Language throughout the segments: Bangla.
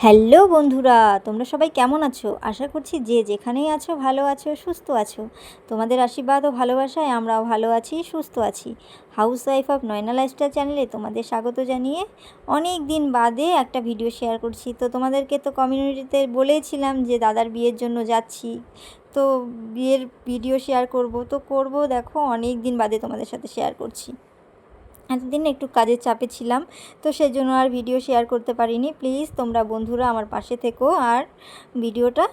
হ্যালো বন্ধুরা, তোমরা সবাই কেমন আছো? আশা করছি যে যেখানেই আছো ভালো আছো, সুস্থ আছো। তোমাদের আশীর্বাদ ও ভালোবাসায় আমরাও ভালো আছি, সুস্থ আছি। Housewife of Nayana lifestyle চ্যানেলে তোমাদের স্বাগত জানিয়ে অনেক দিন বাদে একটা ভিডিও শেয়ার করছি। তো তোমাদেরকে তো কমিউনিটিতে বলেছিলাম যে দাদার বিয়ের জন্য যাচ্ছি। তো বিয়ের ভিডিও শেয়ার করব। তো করব, দেখো, অনেক দিন বাদে তোমাদের সাথে শেয়ার করছি। এতদিন একটু কাজের চাপে ছিলাম, তো সেই জন্য আর ভিডিও শেয়ার করতে পারিনি। প্লিজ তোমরা বন্ধুরা আমার পাশে থেকো আর ভিডিওটা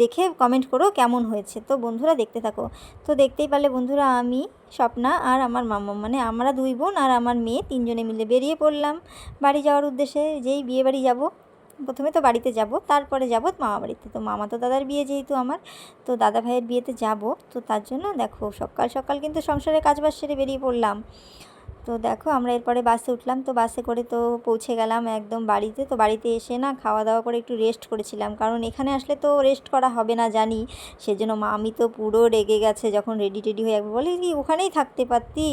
দেখে কমেন্ট করো কেমন হয়েছে। তো বন্ধুরা দেখতে থাকো। তো দেখতেই পারলে বন্ধুরা আমি, স্বপ্না আর আমার মামা। মানে আমরা দুই বোন আর আমার মেয়ে তিনজনে মিলে বেরিয়ে পড়লাম বাড়ি যাওয়ার উদ্দেশ্যে। যেই বিয়ে বাড়ি যাব, প্রথমে তো বাড়িতে যাব, তারপরে যাব মামা বাড়িতে। তো মামা তো দাদার বিয়ে যেহেতু আমার, তো দাদা ভাইয়ের বিয়েতে যাব। তো তার জন্য দেখো সকাল সকাল কিন্তু সংসারে কাজবাজ সেরে বেরিয়ে পড়লাম। তো দেখো, আমরা এরপরে বাসে উঠলাম। তো বাসে করে তো পৌঁছে গেলাম একদম বাড়িতে। তো বাড়িতে এসে না খাওয়া দাওয়া করে একটু রেস্ট করেছিলাম। কারণ এখানে আসলে তো রেস্ট করা হবে না, জানি। সেজন্য মা, আমি তো পুরো রেগে গেছে যখন রেডি টেডি হয়ে একবার বলে, কি, ওখানেই থাকতে পারতি?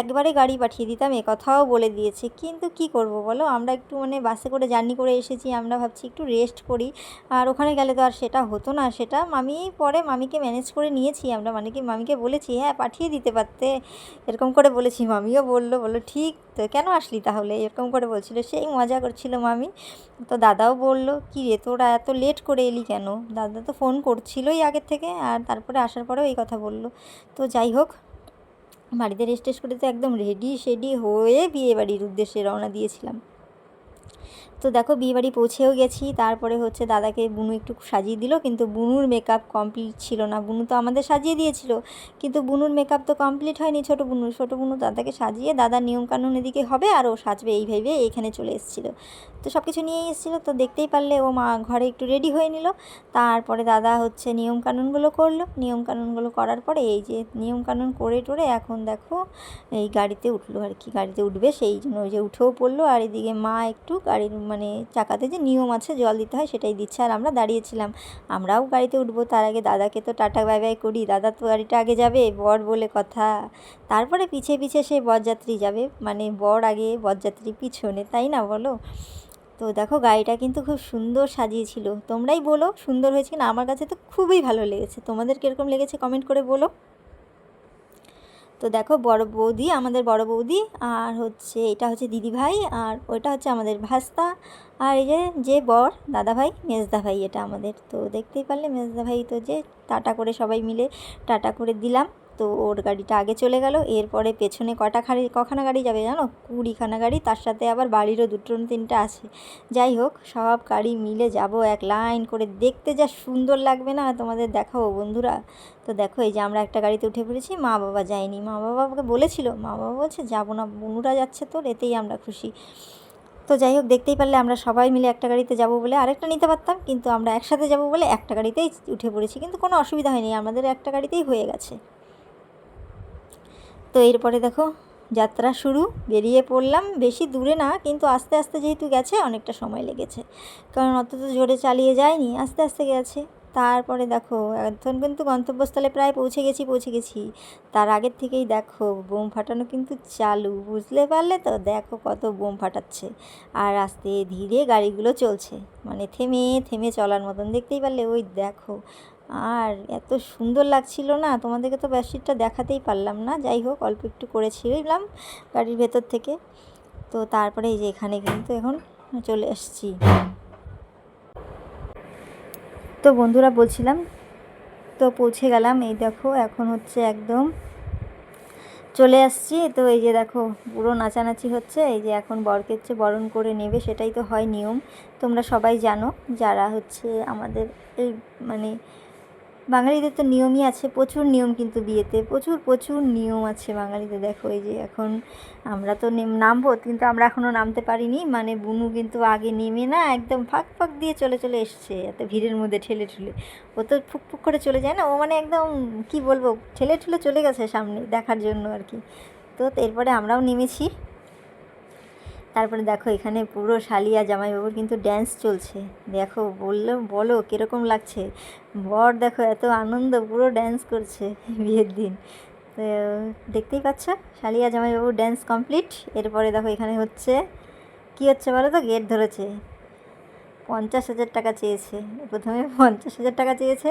একবারে গাড়ি পাঠিয়ে দিতাম কথাও বলে দিয়েছে। কিন্তু কি করব বলো? আমরা একটু মানে বাসে করে জার্নি করে এসেছি। আমরা ভাবছি একটু রেস্ট করি। আর ওখানে গেলে তো আর সেটা হতো না। সেটা মামি পরে মামিকে ম্যানেজ করে নিয়েছি আমরা। মানে কি মামিকে বলেছি হ্যাঁ পাঠিয়ে দিতে পারতে। এরকম করে বলেছি। মামিও বলল বলল বলল, ঠিক, তো কেন আসলি তাহলে? এরকম করে বলছিল, সেই মজা করছিল মামি। তো দাদাও বলল, কি রে, তোরা এত লেট করে এলি কেন? দাদা তো ফোন করছিলই আগের থেকে আর তারপরে আসার পরেও এই কথা বলল। তো যাই হোক, বাড়িতে রেস্ট টেস্ট করে তো একদম রেডি শেডি হয়ে বিয়ে বাড়ির উদ্দেশ্যে রওনা দিয়েছিলাম। তো দেখো বিয়েবাড়ি পৌঁছেও গেছি। তারপরে হচ্ছে দাদাকে বুনু একটু সাজিয়ে দিল, কিন্তু বুনুর মেকআপ কমপ্লিট ছিল না। বুনু তো আমাদের সাজিয়ে দিয়েছিল, কিন্তু বুনুর মেকআপ তো কমপ্লিট হয়নি ছোটো বুনু। ছোটো বুনু দাদাকে সাজিয়ে দাদার নিয়মকানুন এদিকে হবে আর ও সাজবে এই ভেবে এইখানে চলে এসেছিল। তো সব কিছু নিয়েই এসেছিল, তো দেখতেই পারলে ও মা ঘরে একটু রেডি হয়ে নিল। তারপরে দাদা হচ্ছে নিয়মকানুনগুলো করল। নিয়মকানুনগুলো করার পরে এই যে নিয়মকানুন করে টোরে এখন দেখো এই গাড়িতে উঠল আর কি। গাড়িতে উঠবে সেই জন্য ওই যে উঠেও পড়ল আর এদিকে মা একটু গাড়ির মানে চাকাতে যে নিয়ম আছে, জল দিতে হয় সেটাই দিচ্ছে। আর আমরা দাঁড়িয়েছিলাম। আমরাও গাড়িতে উঠবো, তার আগে দাদাকে তো টাটা, বাই বাই করি। দাদা তো গাড়িটা আগে যাবে, বর বলে কথা। তারপরে পিছে পিছে সে বরযাত্রী যাবে। মানে বর আগে বরযাত্রী পিছনে, তাই না বলো? তো দেখো গাড়িটা কিন্তু খুব সুন্দর সাজিয়েছিল। তোমরাই বলো, সুন্দর হয়েছে না আমার কাছে তো খুবই ভালো লেগেছে। তোমাদের কীরকম লেগেছে কমেন্ট করে বলো। তো দেখো বড় বৌদি, আমাদের বড় বৌদি, আর হচ্ছে এটা হচ্ছে দিদি ভাই আর ওটা হচ্ছে আমাদের ভাস্তা, আর এই যে যে বর দাদা ভাই মেজদা ভাই এটা আমাদের। তো দেখতেই পারলে মেজদা ভাই তো যে টাটা করে সবাই মিলে টাটা করে দিলাম। তো ওর গাড়িটা আগে চলে গেল, এরপরে পেছনে কটা গাড়ি কখানা গাড়ি যাবে জানো? কুড়িখানা গাড়ি, তার সাথে আবার বাড়িরও দুটো তিনটা আছে। যাই হোক, সব গাড়ি মিলে যাব এক লাইন করে। দেখতে যা সুন্দর লাগবে না তোমাদের দেখাবো বন্ধুরা। তো দেখো, এই যে আমরা একটা গাড়িতে উঠে পড়েছি, মা বাবা যায়নি। মা বাবাকে বলেছিল, মা বাবা বলছে, যাব না, বনুরা যাচ্ছে তোর, এতেই আমরা খুশি। তো যাই হোক, দেখতেই পারলে আমরা সবাই মিলে একটা গাড়িতে যাব বলে আরেকটা নিতে পারতাম, কিন্তু আমরা একসাথে যাব বলে একটা গাড়িতেই উঠে পড়েছি, কিন্তু কোনো অসুবিধা হয়নি, আমাদের একটা গাড়িতেই হয়ে গেছে। তো এরপরে দেখো, যাত্রা শুরু। বেরিয়ে পড়লাম। বেশি দূরে না, কিন্তু আস্তে আস্তে যেহেতু গেছে, অনেকটা সময় লেগেছে। কারণ অত তো জোরে চালিয়ে যায়নি, আস্তে আস্তে গেছে। তারপরে দেখো এখন কিন্তু গন্তব্যস্থলে প্রায় পৌঁছে গেছি পৌঁছে গেছি। তার আগের থেকেই দেখো, বোম ফাটানো কিন্তু চালু। বুঝতে পারলে তো? দেখো কত বোম ফাটাচ্ছে। আর আস্তে ধীরে গাড়িগুলো চলছে। মানে থেমে থেমে চলার মতন। দেখতেই পারলে? ওই দেখো আর এত সুন্দর লাগছিল না, তোমাদেরকে তো বেডশিটটা দেখাতেই পারলাম না। যাই হোক, অল্প একটু করেছিলাম গাড়ির ভেতর থেকে। তো তারপরে এই যে এখানে কিন্তু এখন চলে এসছি। তো বন্ধুরা বলছিলাম, তো পৌঁছে গেলাম। এই দেখো, এখন হচ্ছে একদম চলে আসছি। তো এই যে দেখো, পুরো নাচানাচি হচ্ছে। এই যে এখন বরকে হচ্ছে বরণ করে নেবে, সেটাই তো হয় নিয়ম। তোমরা সবাই জানো, যারা হচ্ছে আমাদের এই মানে বাঙালিদের তো নিয়মই আছে, প্রচুর নিয়ম কিন্তু বিয়েতে, প্রচুর প্রচুর নিয়ম আছে বাঙালিদের, দেখো এই যে এখন আমরা তো নামবো কিন্তু আমরা এখনও নামতে পারিনি মানে বুনু কিন্তু আগে নেমে না একদম ফাঁক ফাঁক দিয়ে চলে চলে এসছে, এত ভিড়ের মধ্যে ঠেলে ঠুলে। ও তো ফুক ফুক করে চলে যায় না, ও মানে একদম কি বলব, ঠেলে ঠুলে চলে গেছে সামনে দেখার জন্য আর কি। তো এরপরে আমরাও নেমেছি তারপরে দেখো এখানে পুরো শালিয়া জামাইবাবুর কিন্তু ড্যান্স চলছে। দেখো, বলল, বলো, কীরকম লাগছে? বর দেখো এত আনন্দ, পুরো ড্যান্স করছে বিয়ের দিন। তো দেখতেই পাচ্ছ শালিয়া জামাইবাবু ড্যান্স কমপ্লিট এরপরে দেখো এখানে হচ্ছে, কি হচ্ছে বলো তো? গেট ধরেছে। পঞ্চাশ হাজার টাকা চেয়েছে। প্রথমে পঞ্চাশ হাজার টাকা চেয়েছে।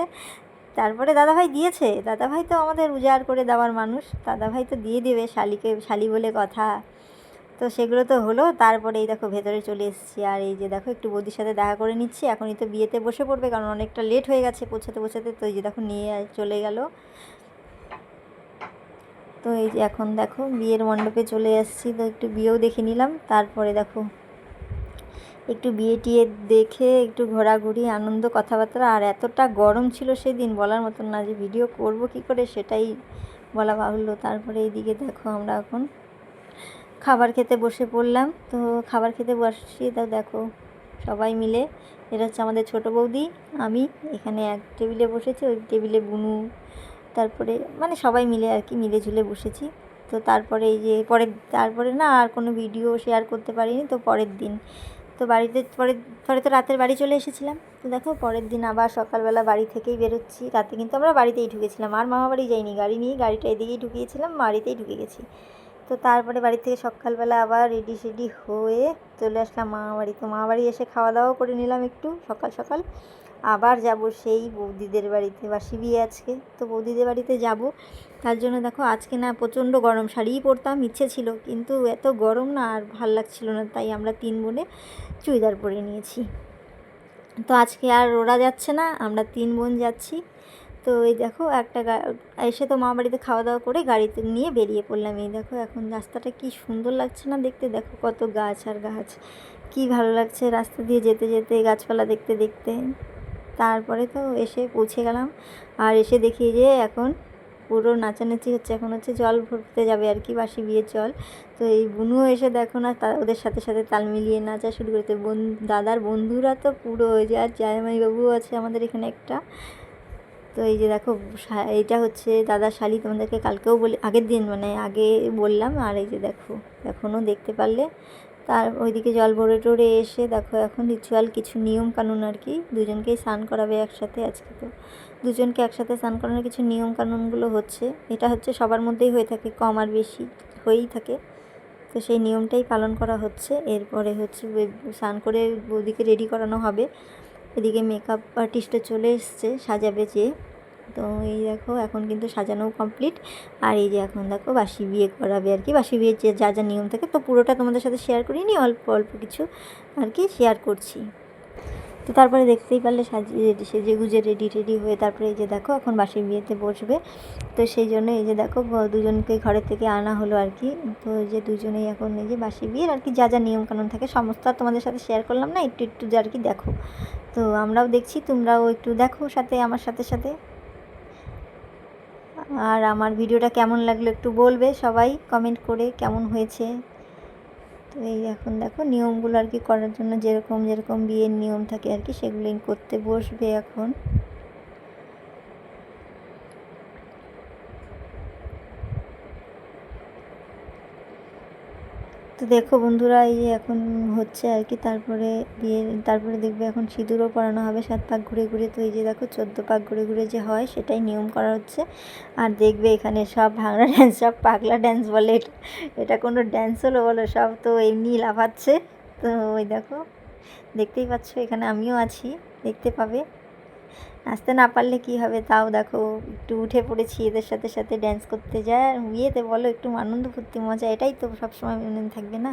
তারপরে দাদাভাই দিয়েছে। দাদাভাই তো আমাদের উজাড় করে দেওয়ার মানুষ। দাদাভাই তো দিয়ে দেবে শালিকে, শালি বলে কথা। তো সেগুলো তো হলো। তারপরে এই দেখো ভেতরে চলে এসেছি। আর এই যে দেখো, একটু বৌদির সাথে দেখা করে নিচ্ছি। এখনই তো বিয়েতে বসে পড়বে, কারণ অনেকটা লেট হয়ে গেছে পৌঁছাতে পৌঁছাতে। তো এই যে দেখো, নিয়ে চলে গেল। তো এই যে এখন দেখো, বিয়ের মণ্ডপে চলে এসেছি। তো একটু বিয়েও দেখে নিলাম। তারপরে দেখো, একটু বিয়ে টিয়ে দেখে একটু ঘোরাঘুরি, আনন্দ, কথাবার্তা। আর এতটা গরম ছিল সেদিন, বলার মতন না যে ভিডিও করব কি করে সেটাই বলা বাহুল্য। তারপরে এইদিকে দেখো আমরা এখন খাবার খেতে বসে পড়লাম। তো খাবার খেতে বসছি তা দেখো সবাই মিলে। এটা হচ্ছে আমাদের ছোটো বৌদি, আমি এখানে এক টেবিলে বসেছি, ওই টেবিলে বুনু, তারপরে মানে সবাই মিলে আর কি মিলে ঝুলে বসেছি। তো তারপরে এই যে পরের, তারপরে না আর কোনো ভিডিও শেয়ার করতে পারিনি, তো পরের দিন। তো বাড়িতে পরে পরে তো রাতের বাড়ি চলে এসেছিলাম। তো দেখো পরের দিন আবার সকালবেলা বাড়ি থেকেই বেরোচ্ছি। রাতে কিন্তু আমরা বাড়িতেই ঢুকেছিলাম, আর মামা বাড়ি যাইনি, গাড়ি নিয়ে গাড়িটা এদিকেই ঢুকিয়েছিলাম, বাড়িতেই ঢুকে গেছি। তো তারপরে বাড়ি থেকে সকালবেলা আবার রেডি সেডি হয়ে চলে আসলাম মামা বাড়ি তো মামা বাড়ি এসে খাওয়া দাওয়া করে নিলাম একটু, সকাল সকাল। আবার যাব সেই বৌদিদের বাড়িতে, বাসি বিয়ে আজকে। তো বৌদিদের বাড়িতে যাব। তার জন্য দেখো আজকে না প্রচণ্ড গরম, শাড়িই পরতাম, ইচ্ছে ছিল। কিন্তু এত গরম না আর ভালো লাগছিল না, তাই আমরা তিন বোনে চুড়িদার পরে নিয়েছি। তো আজকে আর ওরা যাচ্ছে না, আমরা তিন বোন যাচ্ছি। তো এই দেখো একটা এসে তো মা বাড়িতে খাওয়া দাওয়া করে গাড়িতে নিয়ে বেরিয়ে পড়লাম। এই দেখো এখন রাস্তাটা কি সুন্দর লাগছে না দেখতে? দেখো কত গাছ আর গাছ। কি ভালো লাগছে রাস্তা দিয়ে যেতে যেতে, গাছপালা দেখতে দেখতে। তারপরে তো এসে পৌঁছে গেলাম। আর এসে দেখি যে এখন পুরো নাচানাচি হচ্ছে। এখন হচ্ছে জল ভরতে যাবে আর কি, বাসি বিয়ের জল তো এই বুনুও এসে দেখো না, তা ওদের সাথে সাথে তাল মিলিয়ে নাচা শুরু করতে বোন, দাদার বন্ধুরা তো পুরো ওই যে, আর জায়মাইবাবুও আছে আমাদের এখানে একটা। তো এই যে দেখো এইটা হচ্ছে দাদা শালি তোমাদেরকে কালকেও বলে, আগের দিন মানে আগে বললাম, আর এই যে দেখো এখনও দেখতে পারলে। তার ওইদিকে জল ভরে টরে এসে দেখো, এখন রিচুয়াল কিছু নিয়ম কানুন আর কি, দুজনকেই স্নান করাবে একসাথে আজকে তো। দুজনকে একসাথে স্নান করানোর কিছু নিয়ম কানুনগুলো হচ্ছে, এটা হচ্ছে সবার মধ্যেই হয়ে থাকে, কম আর বেশি হয়েই থাকে। তো সেই নিয়মটাই পালন করা হচ্ছে, এরপরে হচ্ছে স্নান করে বৌদিকে রেডি করানো হবে। এদিকে মেকআপ আর্টিস্টও চলে এসছে সাজাবে যে। তো এই দেখো, এখন কিন্তু সাজানো কমপ্লিট আর এই যে এখন দেখো, বাসি বিয়ে করাবে আর কি। বাসি বিয়ের যে যা যা নিয়ম থাকে, তো পুরোটা তোমাদের সাথে শেয়ার করিনি, অল্প অল্প কিছু আর কি শেয়ার করছি। তো তারপরে দেখতেই পারলে সাজিয়ে সেজে গুজে রেডি রেডি হয়ে তারপরে এই যে দেখো এখন বাসি বিয়েতে বসবে। তো সেই জন্য এই যে দেখো দুজনকে ঘরের থেকে আনা হলো আর কি। তো যে দুজনেই এখন এই যে বাসি বিয়ের আর কি যা যা নিয়মকানুন থাকে সমস্ত তোমাদের সাথে শেয়ার করলাম না, একটু একটু যে আর কি দেখো। তো আমরাও দেখছি, তোমরাও একটু দেখো সাথে, আমার সাথে সাথে। আর আমার ভিডিওটা কেমন লাগল একটু বলবে সবাই কমেন্ট করে কেমন হয়েছে। তো এই এখন দেখো নিয়মগুলো আর কি করার জন্য যেরকম যেরকম বিয়ের নিয়ম থাকে আর কি সেগুলোই করতে বসবে এখন। তো দেখো বন্ধুরা, এই যে এখন হচ্ছে আর কি, তারপরে বিয়ে তারপরে দেখবে এখন সিঁদুরও পরানো হবে, সাত পাক ঘুরে ঘুরে। তো এই যে দেখো, চোদ্দ পাক ঘুরে ঘুরে যে হয়, সেটাই নিয়ম করা হচ্ছে। আর দেখবে এখানে সব ভাঙড়া ড্যান্স সব পাগলা ড্যান্স বলে এটা। কোনো ড্যান্স হলো বলো, সব তো এমনি লাফাচ্ছে। তো ওই দেখো, দেখতেই পাচ্ছ, এখানে আমিও আছি, দেখতে পাবে। নাচতে না পারলে কি হবে? তাও দেখো, একটু উঠে পড়েছি, এদের সাথে সাথে ড্যান্স করতে যায়। বিয়েতে বলো, একটু আনন্দ ফুর্তি, মজা, এটাই তো সবসময় মনে থাকবে না?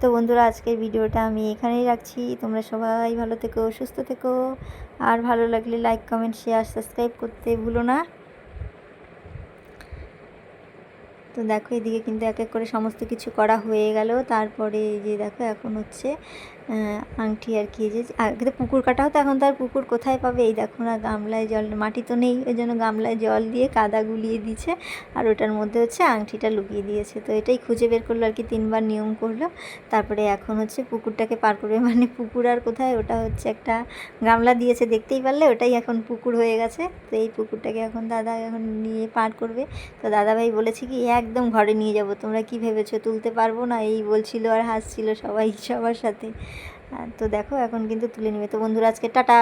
তো বন্ধুরা, আজকের ভিডিওটা আমি এখানেই রাখছি। তোমরা সবাই ভালো থেকো, সুস্থ থেকো। আর ভালো লাগলে লাইক কমেন্ট শেয়ার সাবস্ক্রাইব করতে ভুলো না। তো দেখো, এদিকে কিন্তু এক এক করে সমস্ত কিছু করা হয়ে গেল। তারপরে যে দেখো, এখন হচ্ছে আংটি আর কি যে পুকুর কাটা হতো এখন তো আর পুকুর কোথায় পাবে? এই দেখো না, গামলায় জল, মাটি তো নেই, ওই জন্য গামলায় জল দিয়ে কাদা গুলিয়ে দিচ্ছে, আর ওটার মধ্যে হচ্ছে আংটিটা লুকিয়ে দিয়েছে। তো এটাই খুঁজে বের করল আর কি, তিনবার নিয়ম করল। তারপরে এখন হচ্ছে পুকুরটাকে পার করবে মানে পুকুর আর কোথায়, ওটা হচ্ছে একটা গামলা দিয়েছে, দেখতেই পারলে ওটাই এখন পুকুর হয়ে গেছে। তো এই পুকুরটাকে এখন দাদা এখন নিয়ে পার করবে। তো দাদাভাই বলেছে কি, একদম ঘরে নিয়ে যাব, তোমরা কি ভেবেছো, তুলতে পারব না? এই বলছিল আর হাসছিল সবাই সবার সাথে। তো দেখো এখন কিন্তু তুলে নিবে। তো বন্ধুরা আজকে টাটা।